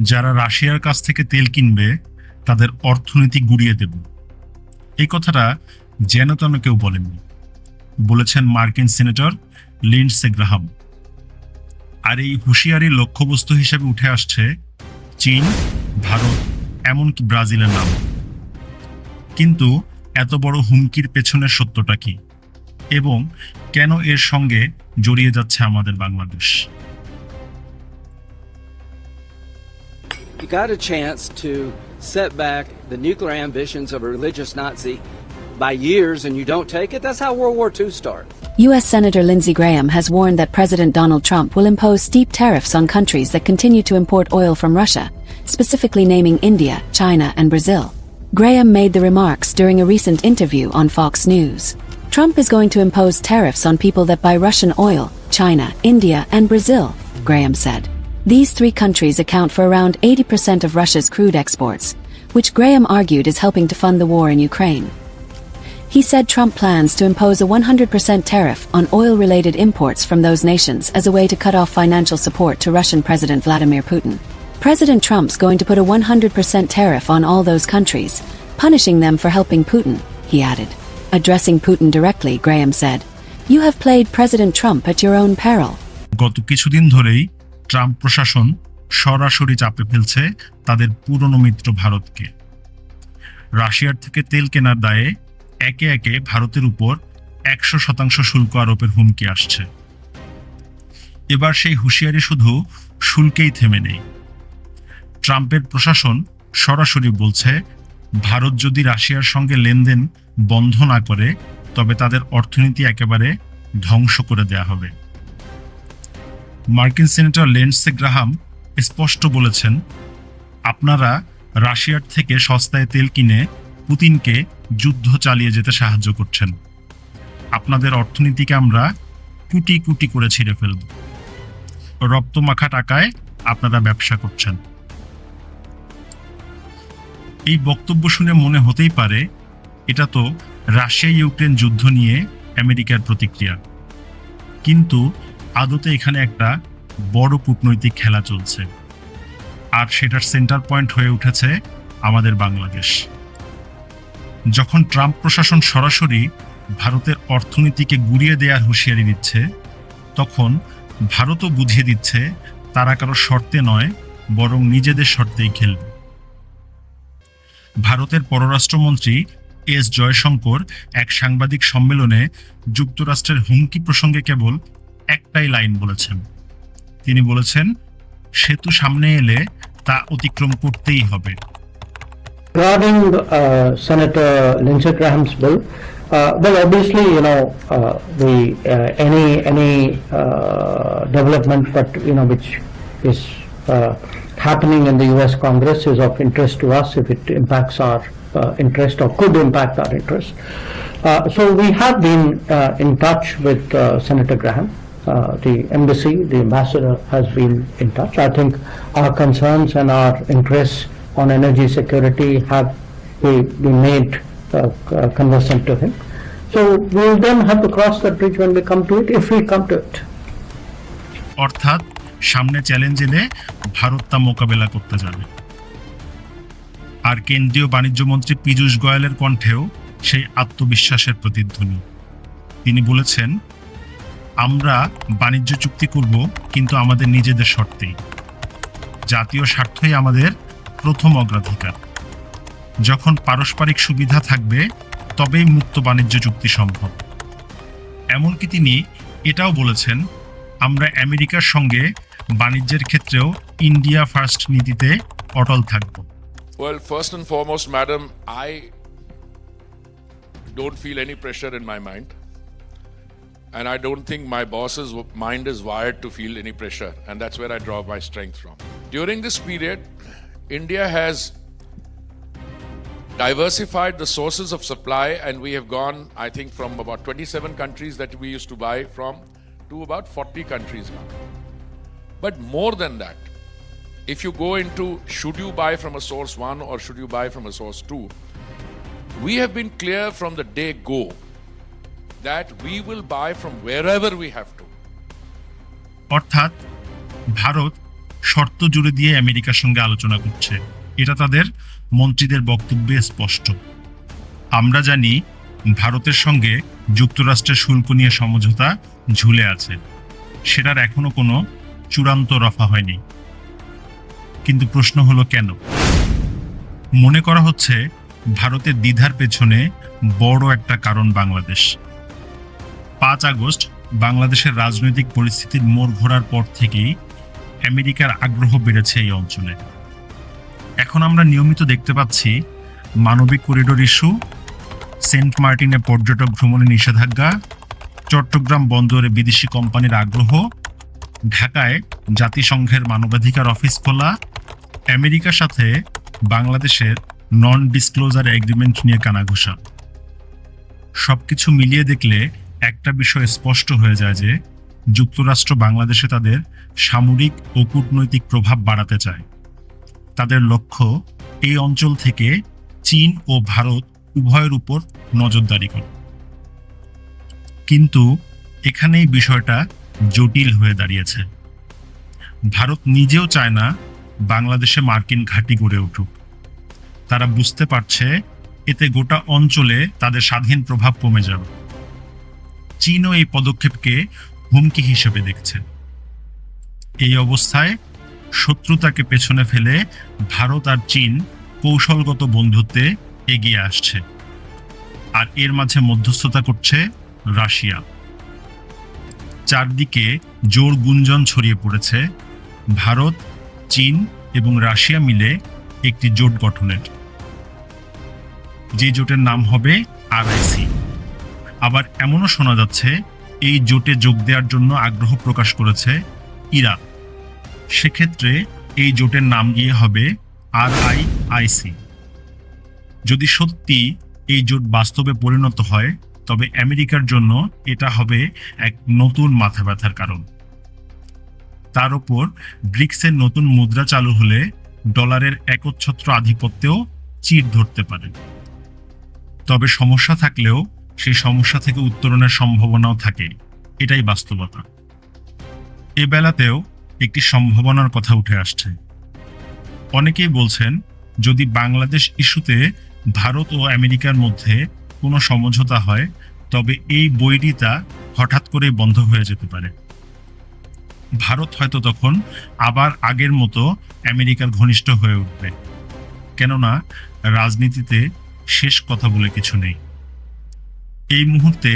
যারা রাশিয়ার কাছ থেকে তেল কিনবে, তাদের অর্থনীতি গুড়িয়ে দেব। এই কথাটা যেন তেন কেউ বলেননি। বলেছেন মার্কিন সিনেটর লিন্ডসে গ্রাহাম। আর এই হুঁশিয়ারির লক্ষ্যবস্তু হিসেবে উঠে আসছে চীন, ভারত, এমনকি ব্রাজিলের নাম। কিন্তু এত বড় হুমকির পেছনের সত্যটা কি? এবং কেন এর সঙ্গে জড়িয়ে যাচ্ছে আমাদের Bangladesh? Got a chance to set back the nuclear ambitions of a religious Nazi by years and you don't take it. That's how World War II starts. U.S. Senator Lindsey Graham has warned that President Donald Trump will impose steep tariffs on countries that continue to import oil from Russia, specifically naming India, China, and Brazil. Graham made the remarks during a recent interview on Fox News. Trump is going to impose tariffs on people that buy Russian oil, China, India, and Brazil, Graham said. These three countries account for around 80% of Russia's crude exports, which Graham argued is helping to fund the war in Ukraine. He said Trump plans to impose a 100% tariff on oil related imports from those nations as a way to cut off financial support to Russian President Vladimir Putin. President Trump's going to put a 100% tariff on all those countries, punishing them for helping Putin, he added. Addressing Putin directly, Graham said, You have played President Trump at your own peril. গত কিছুদিন ধরেই Trump প্রশাসন সরাসরি চাপে ফেলছে তাদের পুরনো মিত্র ভারতকে। রাশিয়ার থেকে তেল কেনার দায়ে একে একে ভারতের উপর একশো শতাংশ শুল্ক আরোপের হুমকি আসছে। এবার সেই হুঁশিয়ারি শুধু শুল্কেই থেমে নেই। ট্রাম্পের প্রশাসন সরাসরি বলছে, ভারত যদি রাশিয়ার সঙ্গে লেনদেন বন্ধ না করে, তবে তাদের অর্থনীতি একেবারে ধ্বংস করে দেয়া হবে। মার্কিন সিনেটর লেন্ডসে গ্রাহাম স্পষ্ট বলেছেন, আপনারা রাশিয়ার থেকে সস্তায় তেল কিনে পুতিনকে যুদ্ধ চালিয়ে যেতে সাহায্য করছেন। আপনাদের অর্থনীতিকে আমরা কুটি কুটি করে ছিঁড়ে ফেলব। রক্তমাখা টাকায় আপনারা ব্যবসা করছেন। এই বক্তব্য শুনে মনে হতেই পারে, এটা তো রাশিয়া ইউক্রেন যুদ্ধ নিয়ে আমেরিকার প্রতিক্রিয়া। কিন্তু আদতে এখানে একটা বড় কূটনৈতিক খেলা চলছে। আর সেটার সেন্টার পয়েন্ট হয়ে উঠেছে আমাদের বাংলাদেশ। যখন ট্রাম্প প্রশাসন সরাসরি ভারতের অর্থনীতিকে গুড়িয়ে দেওয়ার হুঁশিয়ারি দিচ্ছে, তখন ভারতও বুঝিয়ে দিচ্ছে, তারা কারও শর্তে নয়, বরং নিজেদের শর্তেই খেলবে। ভারতের পররাষ্ট্রমন্ত্রী এস জয়শঙ্কর এক সাংবাদিক সম্মেলনে যুক্তরাষ্ট্রের হুমকি প্রসঙ্গে কেবল একটাই লাইন বলেছেন তিনি বলেছেন সেতু সামনে এলে তা অতিক্রম করতেই হবে Regarding uh, Senator Lindsey Graham's bill, uh, well, obviously, you know, uh, the uh, any any uh, development, but you know, which is uh, happening in the U.S. Congress is of interest to us if it impacts our uh, interest or could impact our interest. Uh, so we have been uh, in touch with uh, Senator Graham. Uh, the embassy, the ambassador has been in touch. I think our concerns and our interests on energy security have be- been made uh, uh, conversant to him. So we will then have to cross that bridge when we come to it, if we come to it. সামনে challenge এলে ভারত তা মোকাবেলা করতে যাবে আর কেন্দ্রীয় বাণিজ্য মন্ত্রী পীযূষ গোয়েলের কণ্ঠেও সেই আত্মবিশ্বাসের প্রতিধ্বনি তিনি বলেছেন আমরা বাণিজ্য চুক্তি করব কিন্তু আমাদের নিজেদের শর্তেই। জাতীয় স্বার্থই আমাদের প্রথম অগ্রাধিকার। যখন পারস্পরিক সুবিধা থাকবে তবেই মুক্ত বাণিজ্য চুক্তি সম্ভব। এমনকি তিনি এটাও বলেছেন আমরা আমেরিকার সঙ্গে বাণিজ্যের ক্ষেত্রেও ইন্ডিয়া ফার্স্ট নীতিতে অটল থাকব। Well, first and foremost, madam, I don't feel any pressure in my mind. And I don't think my boss's mind is wired to feel any pressure. And that's where I draw my strength from. During this period, India has diversified the sources of supply, and we have gone, I think, from about 27 countries that we used to buy from to about 40 countries now. But more than that, if you go into should you buy from a source one or should you buy from a source two, we have been clear from the day go that we will buy from wherever we have to. অর্থাৎ, ভারত শর্ত জুড়ে দিয়ে আমেরিকার সঙ্গে আলোচনা করছে। এটা তাদের মন্ত্রীদের বক্তব্যে স্পষ্ট। আমরা জানি, ভারতের সঙ্গে যুক্তরাষ্ট্রের শুল্ক নিয়ে সমঝোতা ঝুলে আছে। সেটার এখনও কোনো চূড়ান্ত রফা হয়নি। কিন্তু প্রশ্ন হলো কেন? মনে করা হচ্ছে, ভারতের দ্বিধার পেছনে বড় একটা কারণ বাংলাদেশ। পাঁচ আগস্ট বাংলাদেশের রাজনৈতিক পরিস্থিতির মোড় ঘোরার পর থেকেই আমেরিকার আগ্রহ বেড়েছে এই অঞ্চলে। এখন আমরা নিয়মিত দেখতে পাচ্ছি মানবিক করিডোর ইস্যু, সেন্ট মার্টিনে পর্যটক ভ্রমণে নিষেধাজ্ঞা, চট্টগ্রাম বন্দরে বিদেশি কোম্পানির আগ্রহ, ঢাকায় জাতিসংঘের মানবাধিকার অফিস খোলা, আমেরিকার সাথে বাংলাদেশের নন ডিসক্লোজার এগ্রিমেন্ট নিয়ে কানাঘুষা। সবকিছু মিলিয়ে দেখলে একটা বিষয় স্পষ্ট হয়ে যায় যে যুক্তরাষ্ট্র বাংলাদেশে তাদের সামরিক ও কূটনৈতিক প্রভাব বাড়াতে চায়। তাদের লক্ষ্য এই অঞ্চল থেকে চীন ও ভারত উভয়ের উপর নজরদারি করে। কিন্তু এখানেই বিষয়টা জটিল হয়ে দাঁড়িয়েছে। ভারত নিজেও চায় না বাংলাদেশে মার্কিন ঘাঁটি গড়ে উঠুক। তারা বুঝতে পারছে এতে গোটা অঞ্চলে তাদের স্বাধীন প্রভাব কমে যাবে। চীনও এই পদক্ষেপকে হুমকি হিসেবে দেখছে। এই অবস্থায় শত্রুতাকে পেছনে ফেলে ভারত আর চীন কৌশলগত বন্ধুত্বে এগিয়ে আসছে। আর এর মাঝে মধ্যস্থতা করছে রাশিয়া। চারদিকে জোর গুঞ্জন ছড়িয়ে পড়েছে ভারত, চীন এবং রাশিয়া মিলে একটি জোট গঠনের। যে জোটের নাম হবে আরআইসি। আবার এমনও শোনা যাচ্ছে, এই জোটে যোগ দেওয়ার জন্য আগ্রহ প্রকাশ করেছে ইরান। সেক্ষেত্রে এই জোটের নাম গিয়ে হবে আর আই আইসি যদি সত্যি এই জোট বাস্তবে পরিণত হয়, তবে আমেরিকার জন্য এটা হবে এক নতুন মাথা ব্যথার কারণ। তার উপর ব্রিক্সের নতুন মুদ্রা চালু হলে ডলারের একচ্ছত্র আধিপত্যেও চির ধরতে পারে। তবে সমস্যা থাকলেও সেই সমস্যা থেকে উত্তরণের সম্ভাবনাও থাকে, এটাই বাস্তবতা। এ বেলাতেও একটি সম্ভাবনার কথা উঠে আসছে। অনেকেই বলছেন, যদি বাংলাদেশ ইস্যুতে ভারত ও আমেরিকার মধ্যে কোনো সমঝোতা হয়, তবে এই বইটি তা হঠাৎ করে বন্ধ হয়ে যেতে পারে। ভারত হয়তো তখন আবার আগের মতো আমেরিকার ঘনিষ্ঠ হয়ে উঠবে। কেননা, রাজনীতিতে শেষ কথা বলে কিছু নেই। এই মুহূর্তে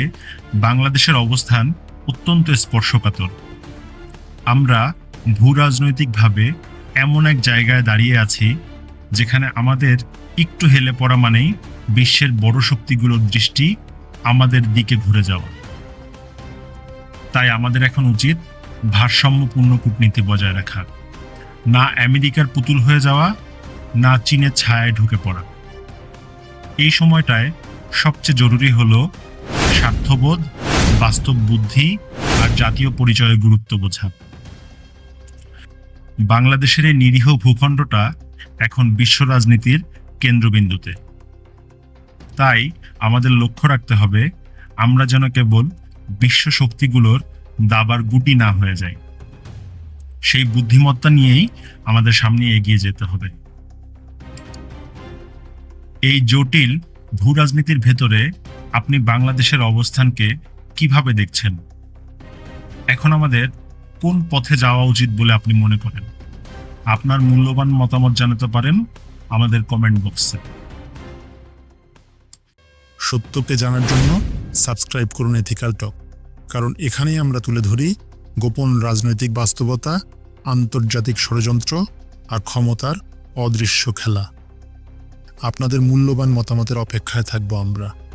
বাংলাদেশের অবস্থান অত্যন্ত স্পর্শকাতর। আমরা ভূ রাজনৈতিকভাবে এমন এক জায়গায় দাঁড়িয়ে আছি, যেখানে আমাদের একটু হেলে পড়া মানেই বিশ্বের বড় শক্তিগুলোর দৃষ্টি আমাদের দিকে ঘুরে যাওয়া। তাই আমাদের এখন উচিত ভারসাম্যপূর্ণ কূটনীতি বজায় রাখা। না আমেরিকার পুতুল হয়ে যাওয়া, না চীনের ছায়ায় ঢুকে পড়া। এই সময়টায় সবচেয়ে জরুরি হল স্বার্থবোধ, বাস্তব বুদ্ধি আর জাতীয় পরিচয়ের গুরুত্ব বোঝা। বাংলাদেশের এই নিরীহ ভূখণ্ডটা এখন বিশ্ব রাজনীতির কেন্দ্রবিন্দুতে। তাই আমাদের লক্ষ্য রাখতে হবে আমরা যেন কেবল বিশ্ব শক্তিগুলোর দাবার গুটি না হয়ে যাই। সেই বুদ্ধিমত্তা নিয়েই আমাদের সামনে এগিয়ে যেতে হবে। এই জটিল ভূ রাজনীতির ভেতরে আপনি বাংলাদেশের অবস্থানকে কীভাবে দেখছেন? এখন আমাদের কোন পথে যাওয়া উচিত বলে আপনি মনে করেন? আপনার মূল্যবান মতামত জানাতে পারেন আমাদের কমেন্ট বক্সে সত্যকে জানার জন্য সাবস্ক্রাইব করুন এথিক্যাল টক কারণ এখানেই আমরা তুলে ধরি গোপন রাজনৈতিক বাস্তবতা, আন্তর্জাতিক ষড়যন্ত্র আর ক্ষমতার অদৃশ্য খেলা। আপনাদের মূল্যবান মতামতের অপেক্ষায় থাকব আমরা।